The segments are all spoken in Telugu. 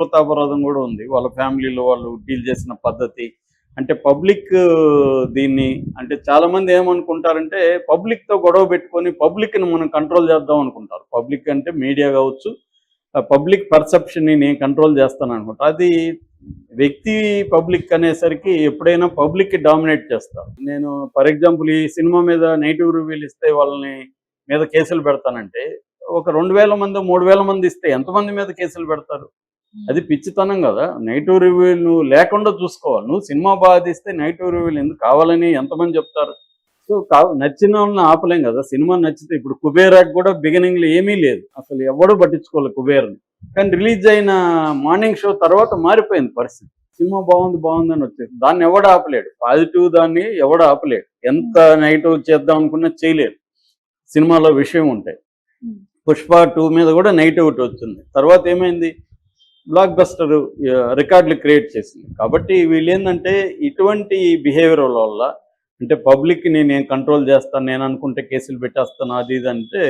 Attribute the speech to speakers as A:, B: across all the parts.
A: కృతాపరాధం కూడా ఉంది. వాళ్ళ ఫ్యామిలీలో వాళ్ళు డీల్ చేసిన పద్ధతి. అంటే పబ్లిక్ దీన్ని అంటే చాలా మంది ఏమనుకుంటారంటే పబ్లిక్తో గొడవ పెట్టుకొని పబ్లిక్ని మనం కంట్రోల్ చేద్దాం అనుకుంటారు. పబ్లిక్ అంటే మీడియా కావచ్చు పబ్లిక్ పర్సెప్షన్ని నేను కంట్రోల్ చేస్తాను అనుకుంటా. అది వ్యక్తి పబ్లిక్ అనేసరికి ఎప్పుడైనా పబ్లిక్ డామినేట్ చేస్తారు. నేను ఫర్ ఎగ్జాంపుల్ ఈ సినిమా మీద నెగిటివ్ రివ్యూలు ఇస్తే వాళ్ళని మీద కేసులు పెడతానంటే ఒక రెండు వేల మంది మూడు వేల మంది ఇస్తే ఎంతమంది మీద కేసులు పెడతారు? అది పిచ్చితనం కదా. నెగిటివ్ రివ్యూలు నువ్వు లేకుండా చూసుకోవాలి. నువ్వు సినిమా బాగా తీస్తే నెగిటివ్ రివ్యూలు ఎందుకు కావాలని ఎంతమంది చెప్తారు? సో కా నచ్చిన వాళ్ళని ఆపలేం కదా. సినిమా నచ్చితే ఇప్పుడు కుబేరాకి కూడా బిగినింగ్లో ఏమీ లేదు. అసలు ఎవడు పట్టించుకోవాలి కుబేర్ని. కానీ రిలీజ్ అయిన మార్నింగ్ షో తర్వాత మారిపోయింది పరిస్థితి. సినిమా బాగుంది బాగుంది అని వచ్చేది దాన్ని ఎవడు ఆపలేడు. పాజిటివ్ దాన్ని ఎవడు ఆపలేడు. ఎంత నెగిటివ్ చేద్దాం అనుకున్నా చేయలేడు సినిమాలో విషయం ఉంటాయి. పుష్ప టూ మీద కూడా నెగిటివిటీ వచ్చింది. తర్వాత ఏమైంది? బ్లాక్ బస్టర్ రికార్డులు క్రియేట్ చేసింది. కాబట్టి వీళ్ళు ఏంటంటే ఇటువంటి బిహేవియర్ వల్ల అంటే పబ్లిక్ని నేను కంట్రోల్ చేస్తాను నేను అనుకుంటే కేసులు పెట్టేస్తాను అది ఇది అంటే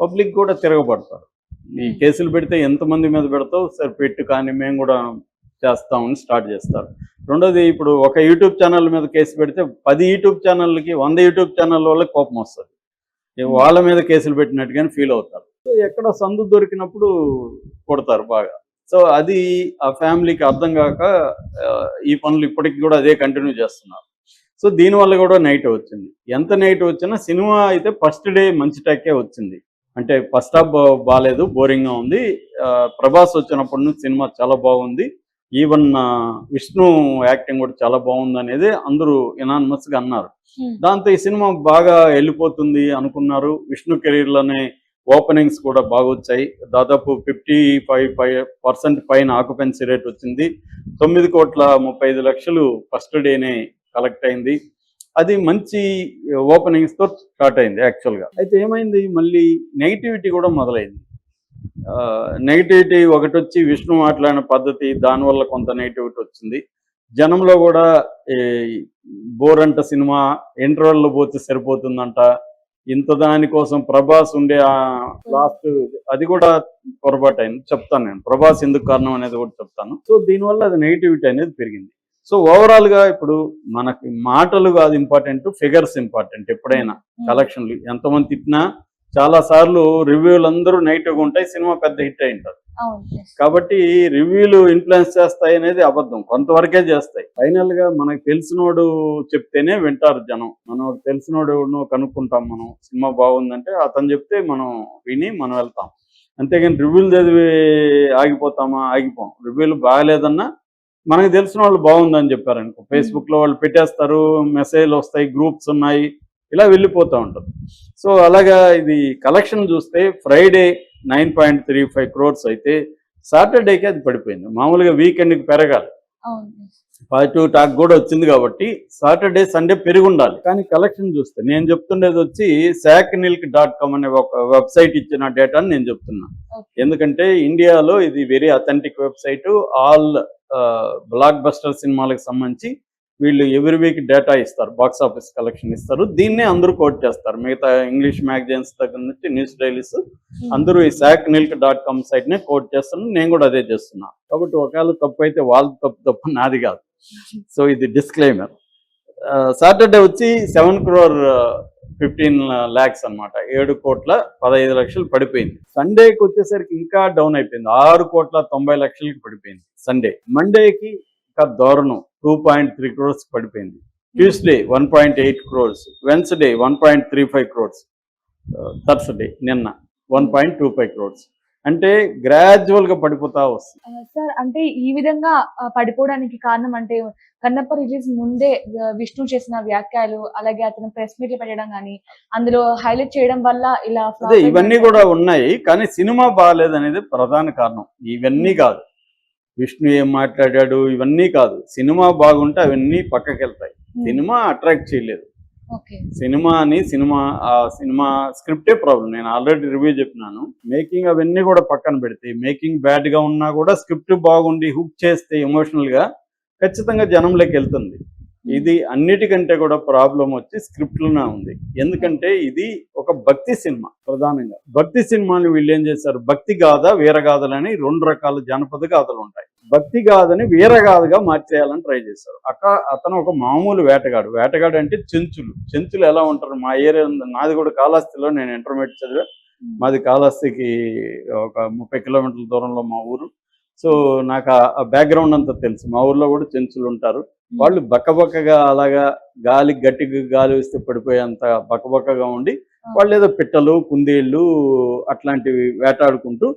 A: పబ్లిక్ కూడా తిరగబడతారు. ఈ కేసులు పెడితే ఎంతమంది మీద పెడతావు? సరే పెట్టు కానీ మేము కూడా చేస్తామని స్టార్ట్ చేస్తారు. రెండోది ఇప్పుడు ఒక యూట్యూబ్ ఛానల్ మీద కేసు పెడితే పది యూట్యూబ్ ఛానళ్ళకి వంద యూట్యూబ్ ఛానల్ వాళ్ళకి కోపం వస్తుంది. ఇక వాళ్ళ మీద కేసులు పెట్టినట్టుగానే ఫీల్ అవుతారు. సో ఎక్కడ సందు దొరికినప్పుడు కొడతారు బాగా. సో అది ఆ ఫ్యామిలీకి అర్థం కాక ఈ పనులు ఇప్పటికి కూడా అదే కంటిన్యూ చేస్తున్నారు. సో దీనివల్ల కూడా నైట్ వచ్చింది. ఎంత నైట్ వచ్చినా సినిమా అయితే ఫస్ట్ డే మంచి టాకే వచ్చింది. అంటే ఫస్ట్ హాఫ్ బాగాలేదు బోరింగ్గా ఉంది. ప్రభాస్ వచ్చినప్పటి నుంచి సినిమా చాలా బాగుంది. ఈవెన్ విష్ణు యాక్టింగ్ కూడా చాలా బాగుంది అనేది అందరూ ఇనానమస్గా అన్నారు. దాంతో ఈ సినిమా బాగా వెళ్ళిపోతుంది అనుకున్నారు. విష్ణు కెరీర్లోనే ఓపెనింగ్స్ కూడా బాగా వచ్చాయి దాదాపు ఫిఫ్టీ ఫైవ్ ఫైవ్ పర్సెంట్ పైన ఆక్యుపెన్సీ రేట్ వచ్చింది. తొమ్మిది కోట్ల ముప్పై ఐదు లక్షలు ఫస్ట్ డేనే కలెక్ట్ అయింది. అది మంచి ఓపెనింగ్స్తో స్టార్ట్ అయింది యాక్చువల్గా. అయితే ఏమైంది? మళ్ళీ నెగిటివిటీ కూడా మొదలైంది. నెగిటివిటీ ఒకటి వచ్చి విష్ణు మాట్లాడిన పద్ధతి దానివల్ల కొంత నెగిటివిటీ వచ్చింది. జనంలో కూడా ఈ బోర్ అంట సినిమా ఇంటర్వెల్లో పోతే సరిపోతుందంట. ఇంత దానికోసం ప్రభాస్ ఉండే ఆ లాస్ట్ అది కూడా పొరపాటు అయింది. చెప్తాను నేను. ప్రభాస్ ఎందుకు కారణం అనేది కూడా చెప్తాను. సో దీనివల్ల అది నెగిటివిటీ అనేది పెరిగింది. సో ఓవరాల్గా ఇప్పుడు మనకి మాటలు కాదు ఇంపార్టెంట్ ఫిగర్స్ ఇంపార్టెంట్ ఎప్పుడైనా. కలెక్షన్లు ఎంతమంది తిట్టినా చాలా సార్లు రివ్యూలు అందరూ నెగిటివ్గా ఉంటాయి సినిమా పెద్ద హిట్ అయి
B: yes.
A: కాబట్టి రివ్యూలు ఇన్ఫ్లుయెన్స్ చేస్తాయి అనేది అబద్ధం కొంతవరకే చేస్తాయి. ఫైనల్గా మనకు తెలిసినోడు చెప్తేనే వింటారు జనం. మనం తెలిసినోడు కనుక్కుంటాం మనం సినిమా బాగుందంటే అతను చెప్తే మనం విని మనం వెళ్తాం. అంతేగాని రివ్యూలు చదివి ఆగిపోతామా? ఆగిపోం. రివ్యూలు బాగాలేదన్నా మనకు తెలిసిన వాళ్ళు బాగుందని చెప్పారనుకో. ఫేస్బుక్లో వాళ్ళు పెట్టేస్తారు మెసేజ్లు వస్తాయి గ్రూప్స్ ఉన్నాయి. ఇలా వెళ్ళిపోతూ ఉంటుంది సో అలాగా ఇది కలెక్షన్ చూస్తే Friday nine point three five crores అయితే సాటర్డేకి అది పడిపోయింది. మామూలుగా వీకెండ్కి పెరగాలి. పాజిటివ్ టాక్ కూడా వచ్చింది కాబట్టి సాటర్డే సండే పెరిగి ఉండాలి కానీ కలెక్షన్ చూస్తే నేను చెప్తుండేది వచ్చి శాక్ నిల్క్ డాట్ కామ్ అనే ఒక వెబ్సైట్ ఇచ్చిన డేటాని నేను చెప్తున్నా. ఎందుకంటే ఇండియాలో ఇది very authentic website all blockbuster సినిమాలకు సంబంధించి వీళ్ళు ఎవ్రీ వీక్ డేటా ఇస్తారు బాక్స్ ఆఫీస్ కలెక్షన్ ఇస్తారు. దీన్నే అందరూ కోట్ చేస్తారు. మిగతా ఇంగ్లీష్ మ్యాగజైన్స్ దగ్గర నుంచి న్యూస్ డైలీస్
B: Hmm.
A: అందరూ ఈ శాక్ నిల్క్ డాట్ కామ్ సైట్ నే కోట్ చేస్తున్నారు. నేను కూడా అదే చేస్తున్నా. కాబట్టి ఒకవేళ తప్పు అయితే వాళ్ళ తప్పు తప్పు నాది కాదు. సో ఇది డిస్క్లైమర్ సాటర్డే వచ్చి సెవెన్ క్రోర్ ఫిఫ్టీన్ ల్యాక్స్ అన్నమాట. ఏడు కోట్ల పదహైదు లక్షలు పడిపోయింది. సండేకి వచ్చేసరికి ఇంకా డౌన్ అయిపోయింది. ఆరు కోట్ల తొంభై లక్షలకి పడిపోయింది. సండే మండేకి ఇంకా దారుణం. టూ పాయింట్ త్రీ క్రోర్స్ పడిపోయింది. Tuesday one point eight crores Wednesday one point three five crores Thursday నిన్న one point two five crores అంటే గ్రాడ్యువల్గా పడిపోతా వస్తుంది.
B: సార్ అంటే ఈ విధంగా ఆ, పడిపోవడానికి కారణం అంటే కన్నప్ప రిలీజ్ ముందే ఆ, విష్ణు చేసిన వ్యాఖ్యలు అలాగే అతను ప్రెస్ మీట్లు పెట్టడం కానీ అందులో హైలైట్ చేయడం వల్ల ఇలా
A: ఇవన్నీ? కూడా ఉన్నాయి కానీ సినిమా బాగాలేదనేది ప్రధాన కారణం. ఇవన్నీ కాదు. విష్ణు ఏం మాట్లాడాడు? ఇవన్నీ కాదు. సినిమా బాగుంటే అవన్నీ పక్కకి వెళ్తాయి. సినిమా అట్రాక్ట్ చేయలేదు. సినిమా అని సినిమా ఆ సినిమా స్క్రిప్టే ప్రాబ్లం. నేను ఆల్రెడీ రివ్యూ చెప్పినాను. మేకింగ్ అవన్నీ కూడా పక్కన పెడితే మేకింగ్ బ్యాడ్గా ఉన్నా కూడా స్క్రిప్ట్ బాగుండి హుక్ చేస్తే ఎమోషనల్గా ఖచ్చితంగా జనంలోకి వెళ్తుంది. ఇది అన్నిటికంటే కూడా ప్రాబ్లం వచ్చి స్క్రిప్ట్లోనే ఉంది. ఎందుకంటే ఇది ఒక భక్తి సినిమా ప్రధానంగా. భక్తి సినిమాని వీళ్ళు ఏం చేశారు? భక్తి గాథ వీరగాథలని రెండు రకాల జానపద గాథలు ఉంటాయి. భక్తి గాథని వీరగాథగా మార్చేయాలని ట్రై చేశారు. అక్క అతను ఒక మామూలు వేటగాడు. వేటగాడు అంటే చెంచులు. చెంచులు ఎలా ఉంటారు? మా ఏరియా నాది కూడా కాళహస్తిలో నేను ఇంటర్మీడియట్ చదివా. మాది కాళహస్తికి ఒక ముప్పై కిలోమీటర్ల దూరంలో మా ఊరు. సో నాకు ఆ బ్యాక్గ్రౌండ్ అంతా తెలుసు. మా ఊర్లో కూడా చెంచులు ఉంటారు. వాళ్ళు బక్కబక్కగా అలాగా గాలి గట్టిగా గాలి వేస్తే పడిపోయేంత బక్కబక్కగా ఉండి వాళ్ళు ఏదో పిట్టలు కుందేళ్ళు అట్లాంటివి వేటాడుకుంటూ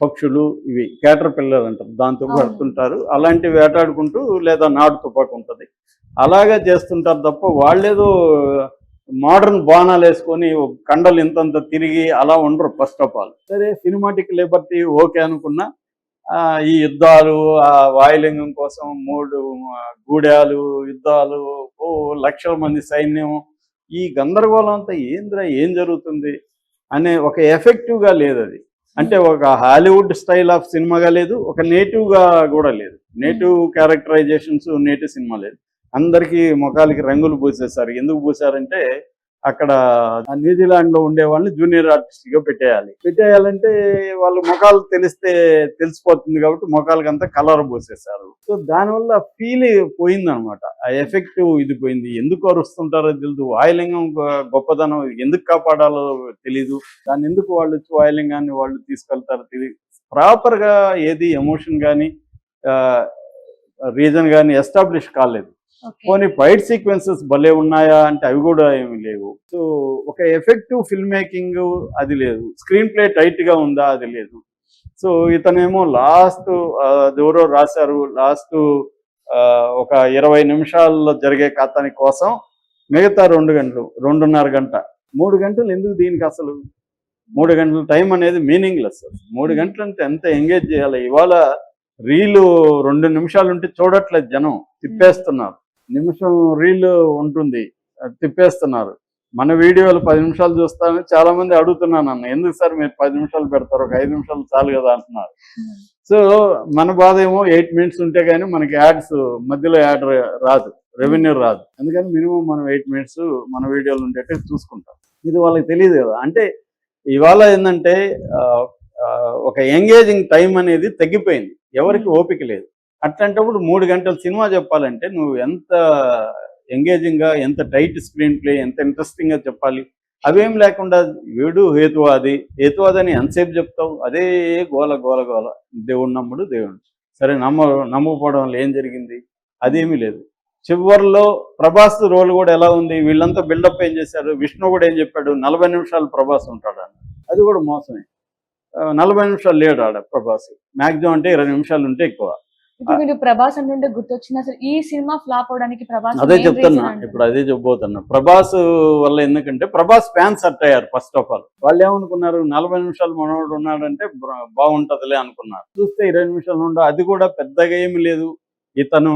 A: పక్షులు ఇవి క్యాటర్ పిల్లలు అంటారు. దాంతో. పడుతుంటారు. అలాంటివి వేటాడుకుంటూ లేదా నాటు తుపాకు ఉంటుంది. అలాగా చేస్తుంటారు తప్ప వాళ్ళేదో మోడర్న్ బాణాలు వేసుకొని కండలు ఇంతంత తిరిగి అలా ఉండరు ఫస్ట్ ఆఫ్ ఆల్ సరే సినిమాటిక్ లిబర్టీ ఓకే అనుకున్నా ఈ యుద్ధాలు ఆ వాయులింగం కోసం మూడు గూడాలు యుద్ధాలు ఓ లక్షల మంది సైన్యం ఈ గందరగోళం అంతా ఏంద్రా ఏం జరుగుతుంది అనే ఒక ఎఫెక్టివ్గా లేదు అది. అంటే ఒక హాలీవుడ్ స్టైల్ ఆఫ్ సినిమాగా లేదు ఒక నేటివ్గా కూడా లేదు. నేటివ్ క్యారెక్టరైజేషన్స్ నేటివ్ సినిమా లేదు. అందరికీ ముఖాలకి రంగులు పూసేశారు. ఎందుకు పూసారంటే అక్కడ న్యూజిలాండ్లో ఉండే వాళ్ళని జూనియర్ ఆర్టిస్ట్గా పెట్టేయాలి. పెట్టేయాలంటే వాళ్ళు ముఖాలు తెలిస్తే తెలిసిపోతుంది కాబట్టి ముఖాలకంతా కలర్ పోసేసారు సో దానివల్ల ఫీల్ పోయింది అనమాట ఆ ఎఫెక్ట్ ఇది పోయింది. ఎందుకు అరుస్తుంటారో తెలియదు వాయులింగం గొప్పదనం ఎందుకు కాపాడాలో తెలీదు. దాన్ని ఎందుకు వాళ్ళు వచ్చి వాయులింగాన్ని వాళ్ళు తీసుకెళ్తారో తెలియదు ప్రాపర్గా ఏది ఎమోషన్ కానీ రీజన్ కానీ ఎస్టాబ్లిష్ కాలేదు.
B: ఓకే.
A: పోనీ ఫైట్ సీక్వెన్సెస్ భలే ఉన్నాయా అంటే అవి కూడా ఏమి లేవు. సో ఒక ఎఫెక్టివ్ ఫిల్మ్ మేకింగ్ అది లేదు. స్క్రీన్ ప్లే టైట్గా ఉందా అది లేదు. సో ఇతనేమో లాస్ట్ ఎవరో రాశారు లాస్ట్ ఒక ఇరవై నిమిషాల్లో జరిగే కథని కోసం మిగతా రెండు గంటలు రెండున్నర గంట. మూడు గంటలు ఎందుకు దీనికి అసలు? మూడు గంటల టైం అనేది మీనింగ్లెస్ మూడు గంటలు అంటే ఎంత ఎంగేజ్ చేయాలి? ఇవాళ రీలు రెండు నిమిషాలు ఉంటే చూడట్లేదు జనం తిప్పేస్తున్నారు. నిమిషం రీల్ ఉంటుంది. తిప్పేస్తున్నారు. మన వీడియోలు పది నిమిషాలు చూస్తామని చాలా మంది అడుగుతున్నాను నన్ను ఎందుకు సార్ మీరు పది నిమిషాలు పెడతారు? ఒక ఐదు నిమిషాలు చాలు కదా అంటున్నారు. సో మన బాధ ఏమో ఎయిట్ మినిట్స్ ఉంటే కానీ మనకి యాడ్స్ మధ్యలో యాడ్ రాదు. రెవెన్యూ రాదు. అందుకని మినిమం మనం ఎయిట్ మినిట్స్ మన వీడియోలు ఉండేట్టు చూసుకుంటాం. ఇది వాళ్ళకి తెలియదు కదా. అంటే ఇవాళ ఏంటంటే ఒక ఎంగేజింగ్ టైం అనేది తగ్గిపోయింది. ఎవరికి ఓపిక లేదు. అట్లాంటప్పుడు మూడు గంటల సినిమా చెప్పాలంటే నువ్వు ఎంత ఎంగేజింగ్గా ఎంత టైట్ స్క్రీన్ ప్లే ఎంత ఇంట్రెస్టింగ్గా చెప్పాలి? అవేం లేకుండా వీడు హేతువాది హేతువాదని ఎంతసేపు చెప్తావు? అదే గోల గోల గోల. దేవుడు నమ్ముడు దేవుడు. సరే నమ్మ నమ్మకపోవడం వల్ల ఏం జరిగింది? అదేమీ లేదు. చివరిలో ప్రభాస్ రోల్ కూడా ఎలా ఉంది? వీళ్ళంతా బిల్డప్ ఏం చేశారు? విష్ణు కూడా ఏం చెప్పాడు? నలభై నిమిషాలు ప్రభాస్ ఉంటాడు అన్న అది కూడా మోసమే. నలభై నిమిషాలు లేడు ఆడ ప్రభాస్. మాక్సిమం అంటే ఇరవై నిమిషాలు ఉంటే ఎక్కువ.
B: ఇప్పుడు మీరు ప్రభాస్ అంటుంటే గుర్తొచ్చింది అసలు ఈ సినిమా ఫ్లాప్ అవడానికి ప్రభాస్
A: అదే చెప్తున్నా. ఇప్పుడు అదే చెప్పబోతున్నా. ప్రభాస్ వల్ల ఎందుకంటే ప్రభాస్ ఫ్యాన్స్ అట్ అయ్యారు ఫస్ట్ ఆఫ్ ఆల్. వాళ్ళు ఏమనుకున్నారు? నలభై నిమిషాలు మనోడు ఉన్నాడంటే బాగుంటదిలే అనుకున్నారు. చూస్తే ఇరవై నిమిషాలు ఉండ అది కూడా పెద్దగా ఏమి లేదు. ఇతను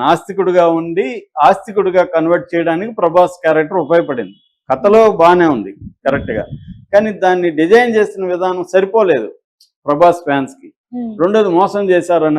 A: నాస్తికుడుగా ఉండి ఆస్తికుడుగా కన్వర్ట్ చేయడానికి ప్రభాస్ క్యారెక్టర్ ఉపయోగపడింది. కథలో బాగానే ఉంది కరెక్ట్గా. కానీ దాన్ని డిజైన్ చేసిన విధానం సరిపోలేదు ప్రభాస్
B: ఫ్యాన్స్కి.
A: రెండోది మోసం చేశారన్న